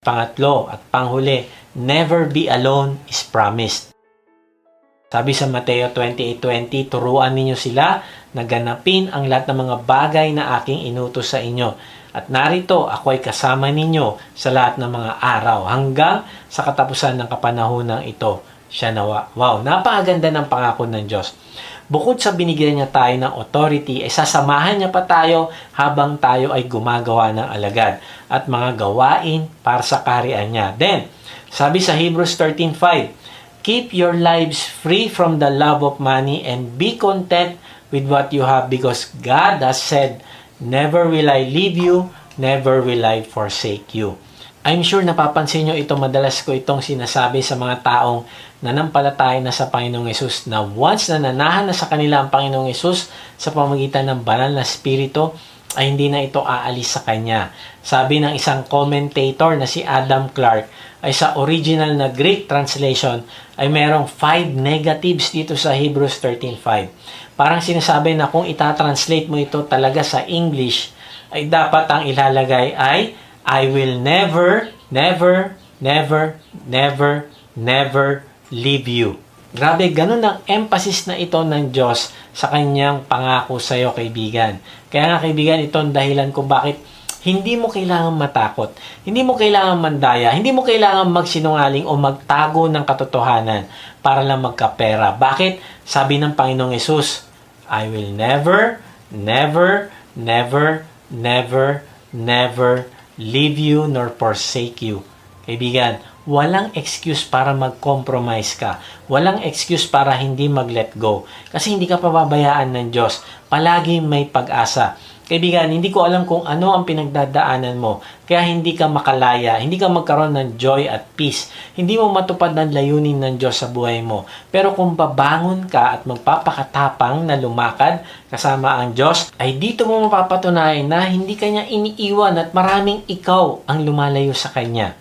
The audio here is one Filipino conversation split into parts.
Pangatlo at panghuli, never be alone is promised. Sabi sa Mateo 28.20, turuan ninyo sila na ganapin ang lahat ng mga bagay na aking inutos sa inyo. At narito, ako ay kasama ninyo sa lahat ng mga araw hanggang sa katapusan ng kapanahonang ito. Siya nawa. Wow, napakaganda ng pangako ng Diyos. Bukod sa binigyan niya tayo ng authority, ay sasamahan niya pa tayo habang tayo ay gumagawa ng alagad at mga gawain para sa kaharian niya. Then, sabi sa Hebrews 13.5, Keep your lives free from the love of money and be content with what you have because God has said, Never will I leave you, never will I forsake you. I'm sure napapansin nyo ito, madalas ko itong sinasabi sa mga taong nanampalataya na sa Panginoong Yesus na once na nanahan na sa kanila ang Panginoong Yesus sa pamagitan ng banal na spirito, ay hindi na ito aalis sa kanya. Sabi ng isang commentator na si Adam Clark, ay sa original na Greek translation ay merong five negatives dito sa Hebrews 13.5. Parang sinasabi na kung itatranslate mo ito talaga sa English, ay dapat ang ilalagay ay I will never, never, never, never, never leave you. Grabe, ganun ang emphasis na ito ng Diyos sa kanyang pangako sa iyo, kaibigan. Kaya nga, kaibigan, ito ang dahilan kung bakit hindi mo kailangan matakot. Hindi mo kailangan mandaya. Hindi mo kailangan magsinungaling o magtago ng katotohanan para lang magkapera. Bakit? Sabi ng Panginoong Yesus, I will never, never, never, never, never leave you nor forsake you. Kaibigan, walang excuse para mag-compromise ka. Walang excuse para hindi mag-let go. Kasi hindi ka pababayaan ng Diyos. Palagi may pag-asa. Kaibigan, hindi ko alam kung ano ang pinagdadaanan mo. Kaya hindi ka makalaya, hindi ka magkaroon ng joy at peace. Hindi mo matupad ang layunin ng Diyos sa buhay mo. Pero kung babangon ka at magpapakatapang na lumakad kasama ang Diyos, ay dito mo mapapatunayan na hindi kanya iniiwan at maraming ikaw ang lumalayo sa Kanya.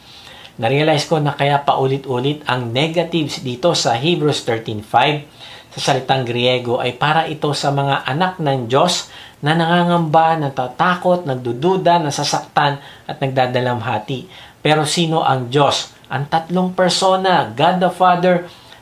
Narealize ko na kaya paulit-ulit ang negatives dito sa Hebrews 13.5 sa salitang Griego ay para ito sa mga anak ng Diyos na nangangamba, natatakot, nagdududa, nasasaktan at nagdadalamhati. Pero sino ang Diyos? Ang tatlong persona, God the Father,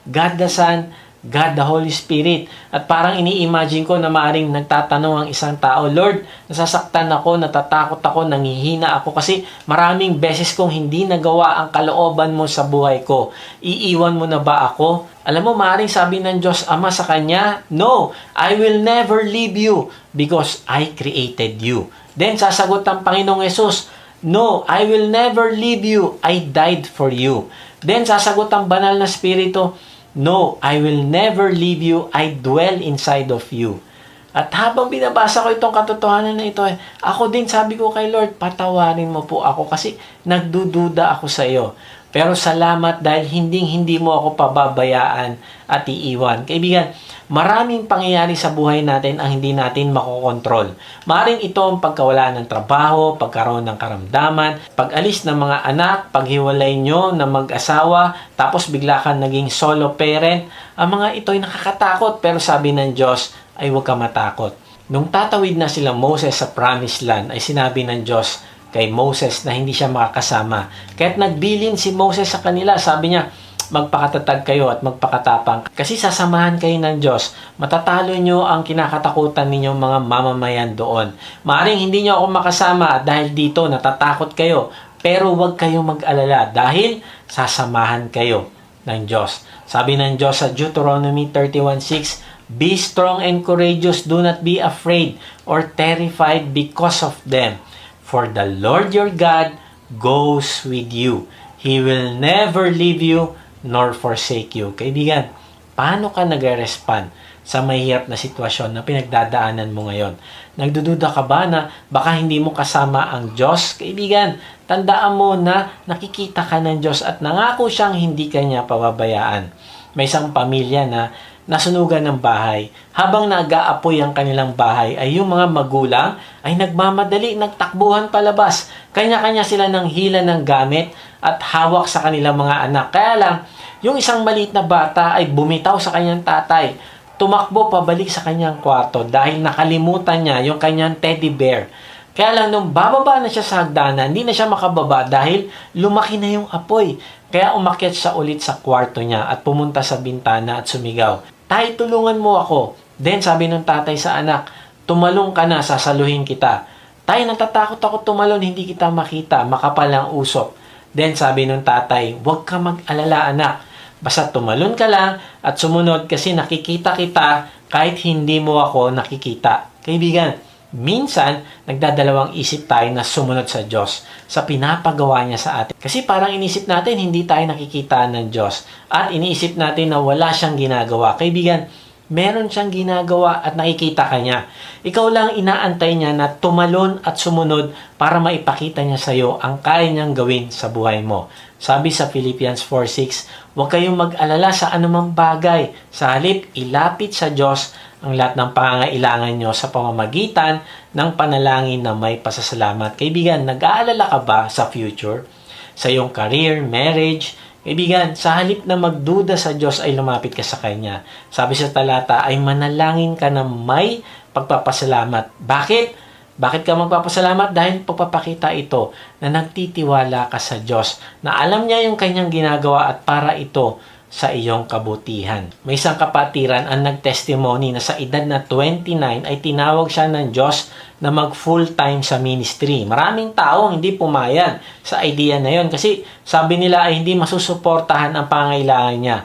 God the Son, God the Holy Spirit. At parang ini-imagine ko na maaring nagtatanong ang isang tao, Lord, nasasaktan ako, natatakot ako, nangihina ako kasi maraming beses kong hindi nagawa ang kalooban mo sa buhay ko. Iiwan mo na ba ako? Alam mo, maaring sabi ng Diyos Ama sa Kanya, No, I will never leave you because I created you. Then sasagot ang Panginoong Yesus, No, I will never leave you. I died for you. Then sasagot ang banal na spirito, No, I will never leave you. I dwell inside of you. At habang binabasa ko itong katotohanan na ito, eh, ako din sabi ko kay Lord, patawarin mo po ako kasi nagdududa ako sa iyo. Pero salamat dahil hindi-hindi mo ako pababayaan at iiwan. Kaibigan, maraming pangyayari sa buhay natin ang hindi natin makokontrol. Maring ito ang pagkawala ng trabaho, pagkaroon ng karamdaman, pag-alis ng mga anak, paghiwalay nyo ng mag-asawa, tapos bigla kang naging solo parent. Ang mga ito ay nakakatakot pero sabi ng Diyos ay huwag ka matakot. Nung tatawid na sila Moses sa promised land ay sinabi ng Diyos kay Moses na hindi siya makakasama. Kaya't nagbilin si Moses sa kanila. Sabi niya, magpakatatag kayo at magpakatapang. Kasi sasamahan kayo ng Diyos. Matatalo nyo ang kinakatakutan ninyong mga mamamayan doon. Maaring hindi nyo ako makasama dahil dito natatakot kayo. Pero huwag kayong mag-alala dahil sasamahan kayo ng Diyos. Sabi ng Diyos sa Deuteronomy 31.6, Be strong and courageous, do not be afraid or terrified because of them. For the Lord your God goes with you. He will never leave you nor forsake you. Kaibigan, paano ka nagre-respond sa mahirap na sitwasyon na pinagdadaanan mo ngayon? Nagdududa ka ba na baka hindi mo kasama ang Diyos? Kaibigan, tandaan mo na nakikita ka ng Diyos at nangako siyang hindi kanya pababayaan. May isang pamilya na nasunugan ng bahay. Habang nag-aapoy ang kanilang bahay, ay yung mga magulang ay nagmamadali, nagtakbuhan palabas. Kanya-kanya sila ng hila ng gamit at hawak sa kanilang mga anak. Kaya lang, yung isang maliit na bata ay bumitaw sa kanyang tatay. Tumakbo pabalik sa kanyang kwarto dahil nakalimutan niya yung kanyang teddy bear. Kaya lang nung bababa na siya sa hagdanan, hindi na siya makababa dahil lumaki na yung apoy. Kaya umakyat siya ulit sa kwarto niya at pumunta sa bintana at sumigaw, Tay, tulungan mo ako. Then sabi ng tatay sa anak, tumalong ka na, sasaluhin kita. Tay, natatakot ako tumalon, hindi kita makita, makapal ang usok. Then sabi ng tatay, huwag ka mag-alala anak. Basta tumalon ka lang at sumunod kasi nakikita kita kahit hindi mo ako nakikita. Kaibigan, minsan nagdadalawang isip tayo na sumunod sa Diyos sa pinapagawa niya sa atin. Kasi parang inisip natin hindi tayo nakikita ng Diyos at iniisip natin na wala siyang ginagawa. Kaibigan, meron siyang ginagawa at nakikita ka niya. Ikaw lang inaantay niya na tumalon at sumunod para maipakita niya sa iyo ang kaya niyang gawin sa buhay mo. Sabi sa Philippians 4.6, huwag kayong mag-alala sa anumang bagay. Sa halip, ilapit sa Diyos ang lahat ng pangangailangan nyo sa pamamagitan ng panalangin na may pasasalamat. Kaibigan, nag-aalala ka ba sa future? Sa iyong career, marriage, Kaibigan, sa halip na magduda sa Diyos ay lumapit ka sa Kanya. Sabi sa talata ay manalangin ka na may pagpapasalamat. Bakit? Bakit ka magpapasalamat? Dahil pagpapakita ito na nagtitiwala ka sa Diyos, na alam niya yung kanyang ginagawa at para ito sa iyong kabutihan. May isang kapatiran ang nagtestimony na sa edad na 29 ay tinawag siya ng Diyos na mag full time sa ministry. Maraming tao hindi pumayag sa idea na yon kasi sabi nila ay hindi masusuportahan ang pangailangan niya.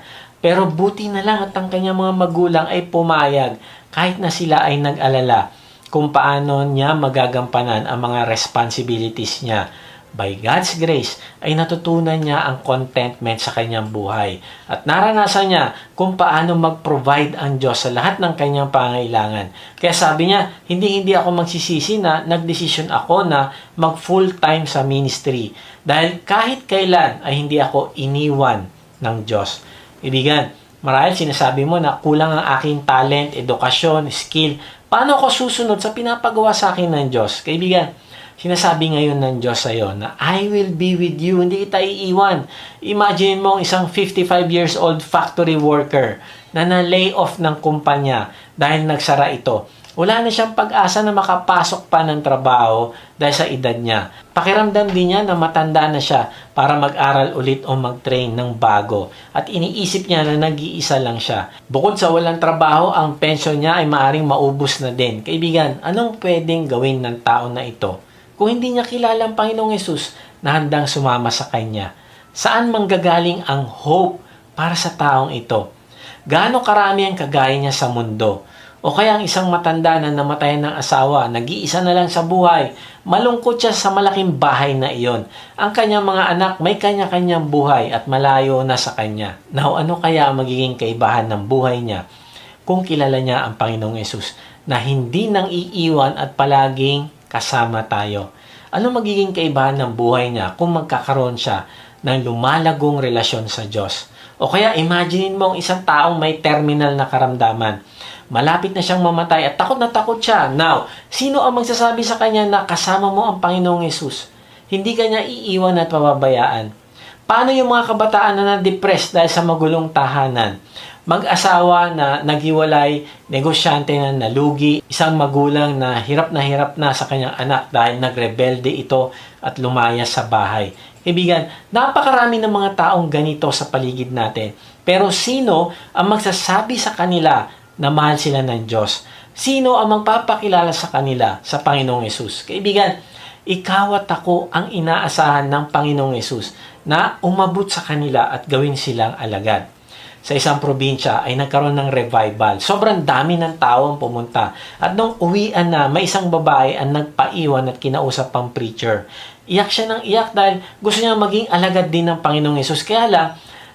Pero buti na lang at ang kanyang mga magulang ay pumayag kahit na sila ay nag-alala kung paano niya magagampanan ang mga responsibilities niya by God's grace, ay natutunan niya ang contentment sa kanyang buhay. At naranasan niya kung paano mag-provide ang Diyos sa lahat ng kanyang pangailangan. Kaya sabi niya, hindi-hindi ako magsisisi na nagdesisyon ako na mag full time sa ministry. Dahil kahit kailan ay hindi ako iniwan ng Diyos. Ibigan, marahil sinasabi mo na kulang ang aking talent, edukasyon, skill. Paano ako susunod sa pinapagawa sa akin ng Diyos? Kaibigan, Sinasabi ngayon ng Diyos sa iyo na I will be with you, hindi kita iiwan. Imagine mo isang 55 years old factory worker na na-lay off ng kumpanya dahil nagsara ito. Wala na siyang pag-asa na makapasok pa ng trabaho dahil sa edad niya. Pakiramdam din niya na matanda na siya para mag-aral ulit o mag-train ng bago. At iniisip niya na nag-iisa lang siya. Bukod sa walang trabaho, ang pension niya ay maaring maubos na din. Kaibigan, anong pwedeng gawin ng tao na ito? Kung hindi niya kilala ang Panginoong Yesus na handang sumama sa Kanya? Saan manggagaling ang hope para sa taong ito? Gaano karami ang kagaya niya sa mundo? O kaya ang isang matanda na namatayan ng asawa, nag-iisa na lang sa buhay, malungkot siya sa malaking bahay na iyon. Ang kanyang mga anak may kanya-kanyang buhay at malayo na sa kanya. Now, ano kaya ang magiging kaibahan ng buhay niya kung kilala niya ang Panginoong Yesus na hindi nang iiwan at palaging kasama tayo? Ano magiging kaibahan ng buhay niya kung magkakaroon siya ng lumalagong relasyon sa Diyos? O kaya imagine mo ang isang taong may terminal na karamdaman malapit na siyang mamatay at takot na takot siya. Now, sino ang magsasabi sa kanya na kasama mo ang Panginoong Yesus? Hindi kanya iiwan at pababayaan. Paano yung mga kabataan na na-depressed dahil sa magulong tahanan? Mag-asawa na naghiwalay, negosyante na nalugi, isang magulang na hirap na hirap na sa kanyang anak dahil nagrebelde ito at lumaya sa bahay. Kaibigan, napakarami ng mga taong ganito sa paligid natin. Pero sino ang magsasabi sa kanila na mahal sila ng Diyos. Sino ang magpapakilala sa kanila sa Panginoong Yesus? Kaibigan, ikaw at ako ang inaasahan ng Panginoong Yesus na umabot sa kanila at gawin silang alagad. Sa isang probinsya ay nagkaroon ng revival. Sobrang dami ng tao ang pumunta. At nung uwian na, may isang babae ang nagpaiwan at kinausap pang preacher. Iyak siya ng iyak dahil gusto niya maging alagad din ng Panginoong Yesus. Kaya lang,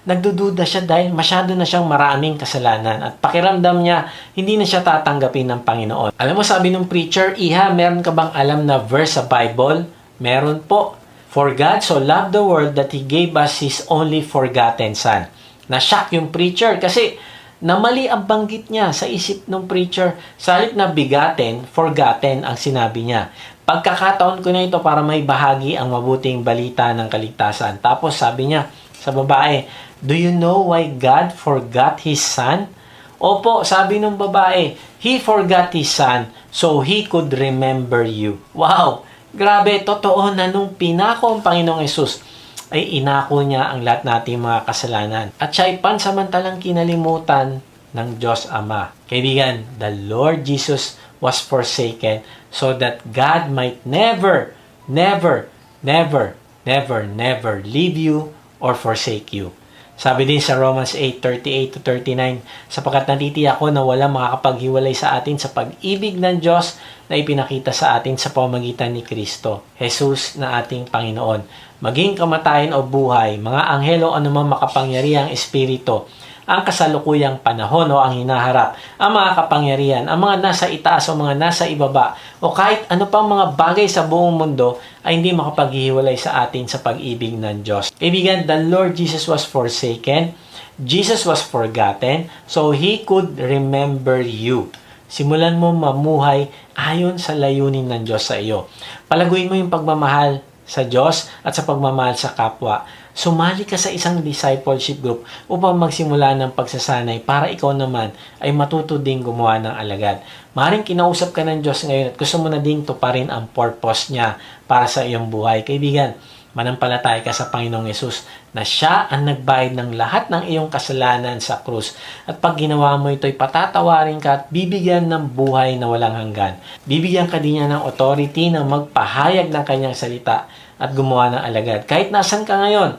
nagdududa siya dahil masyado na siyang maraming kasalanan at pakiramdam niya hindi na siya tatanggapin ng Panginoon. Alam mo sabi ng preacher, Iha, meron ka bang alam na verse sa Bible? Meron po. For God so loved the world that He gave us His only forgotten Son. Na-shock yung preacher kasi namali ang banggit niya sa isip ng preacher. Sa halip na bigaten, forgotten ang sinabi niya. Pagkakataon ko na ito para may bahagi ang mabuting balita ng kaligtasan. Tapos sabi niya sa babae, Do you know why God forgot His Son? Opo, sabi ng babae, He forgot His Son so He could remember you. Wow! Grabe, totoo na nung pinako ang Panginoong Yesus ay inako niya ang lahat nating mga kasalanan. At siya ay pansamantalang kinalimutan ng Diyos Ama. Kaibigan, the Lord Jesus was forsaken so that God might never, never, never, never, never leave you or forsake you. Sabi din sa Romans 8:38 to 39, sapagkat natitiyak ko na wala makakapaghiwalay sa atin sa pag-ibig ng Diyos na ipinakita sa atin sa pamamagitan ni Kristo, Jesus na ating Panginoon. Maging kamatayan o buhay, mga anghelo anumang makapangyarihang espiritu, ang kasalukuyang panahon o ang hinaharap, ang mga kapangyarihan, ang mga nasa itaas o mga nasa ibaba, o kahit ano pang mga bagay sa buong mundo ay hindi makapaghihiwalay sa atin sa pag-ibig ng Diyos. Kaibigan, the Lord Jesus was forsaken, Jesus was forgotten, so He could remember you. Simulan mo mamuhay ayon sa layunin ng Diyos sa iyo. Palaguin mo yung pagmamahal sa Diyos at sa pagmamahal sa kapwa. Sumali ka sa isang discipleship group upang magsimula ng pagsasanay para ikaw naman ay matuto ding gumawa ng alagad. Maring kinausap ka ng Diyos ngayon at gusto mo na ding tuparin ang purpose niya para sa iyong buhay. Kaibigan, manampalataya ka sa Panginoong Yesus na siya ang nagbayad ng lahat ng iyong kasalanan sa krus. At pag ginawa mo ito'y patatawarin ka at bibigyan ng buhay na walang hanggan. Bibigyan ka din niya ng authority na magpahayag ng kanyang salita at gumawa ng alagad. Kahit nasan ka ngayon,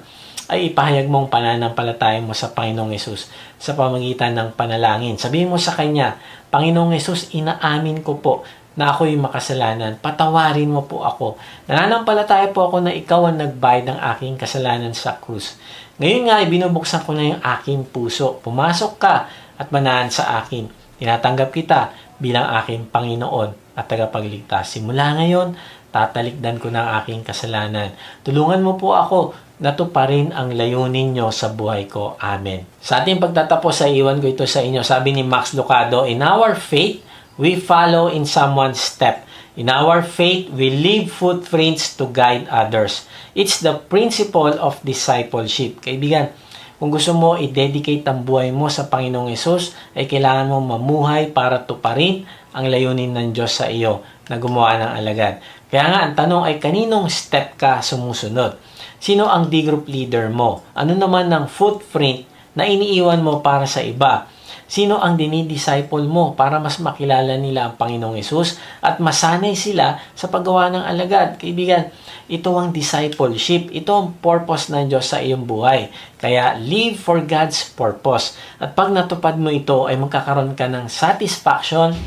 ay ipahayag mong pananampalataya mo sa Panginoong Yesus sa pamagitan ng panalangin. Sabihin mo sa Kanya, Panginoong Yesus, inaamin ko po na ako'y makasalanan. Patawarin mo po ako. Nananampalataya po ako na ikaw ang nagbayad ng aking kasalanan sa krus. Ngayon nga, binubuksan ko na yung aking puso. Pumasok ka at manahan sa akin. Tinatanggap kita bilang aking Panginoon at tagapagligtas. Simula ngayon, tatalikdan ko ng aking kasalanan. Tulungan mo po ako na tuparin ang layunin nyo sa buhay ko. Amen. Sa ating pagtatapos sa iwan ko ito sa inyo, sabi ni Max Lucado, In our faith, we follow in someone's step. In our faith, we leave footprints to guide others. It's the principle of discipleship. Kaibigan, kung gusto mo i-dedicate ang buhay mo sa Panginoong Yesus, ay kailangan mo mamuhay para tuparin ang layunin ng Diyos sa iyo na gumawa ng alagad. Kaya nga, ang tanong ay kaninong step ka sumusunod? Sino ang D-group leader mo? Ano naman ang footprint na iniiwan mo para sa iba? Sino ang dinidisciple mo para mas makilala nila ang Panginoong Yesus at masanay sila sa paggawa ng alagad? Kaibigan, ito ang discipleship. Ito ang purpose ng Diyos sa iyong buhay. Kaya live for God's purpose. At pag natupad mo ito ay magkakaroon ka ng satisfaction,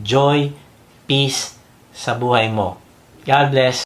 joy, peace sa buhay mo. God bless.